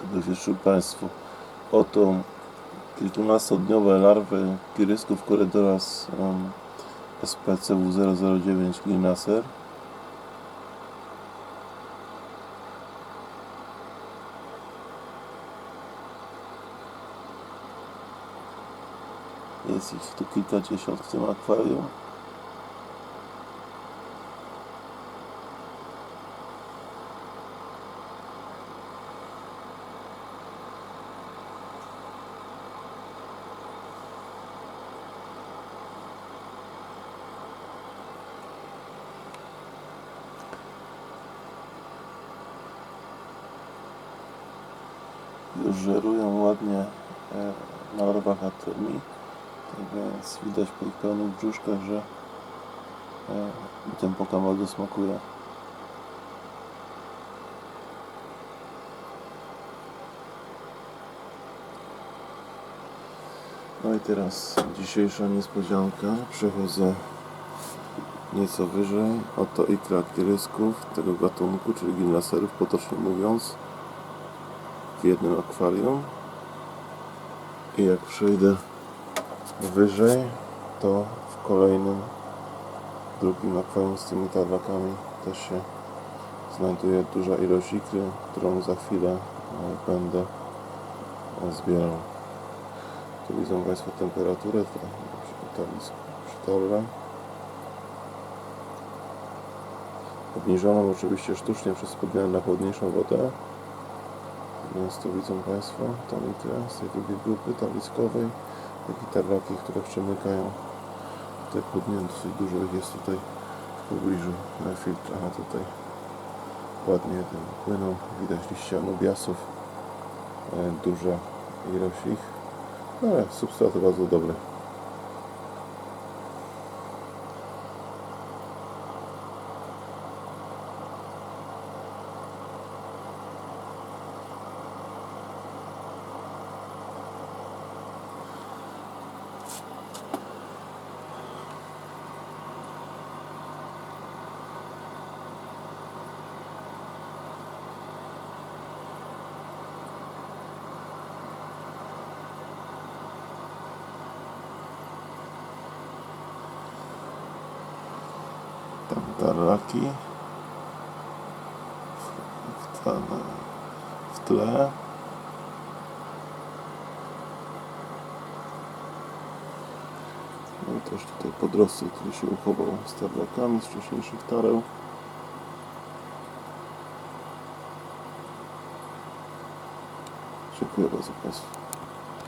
Tego życzę Państwu. Oto kilkunastodniowe larwy pirysków Corydoras um, SPCW 009 Ginaser. Jest ich tu kilkadziesiąt w tym akwarium. Żerują ładnie e, na larwach atomii. Tak więc widać po ich pełnych brzuszkach, że e, ten pokarm bardzo smakuje. No i teraz dzisiejsza niespodzianka. Przechodzę nieco wyżej. Oto ikra kirysków tego gatunku, czyli gimnaserów, potocznie mówiąc w jednym akwarium. I jak przejdę wyżej to w kolejnym drugim akwarium z tymi tarlakami też się znajduje duża ilość ikry, którą za chwilę e, będę e, zbierał. Tu widzą Państwo temperaturę to przy torze obniżoną oczywiście sztucznie przez podmianę na chłodniejszą wodę więc tu widzą Państwo ikrę z tej drugiej grupy taliskowej, jak i tarlaki, które przemykają te chłodnie, dosyć dużo ich jest tutaj w pobliżu na a tutaj ładnie ten płyną, widać liście anubiasów, e, duża ilość ich, no ale substraty bardzo dobre. Tam tarlaki w, w tle. No też tutaj podrostek, który się uchował z tarlakami z wcześniejszych tareł. Dziękuję bardzo Państwu.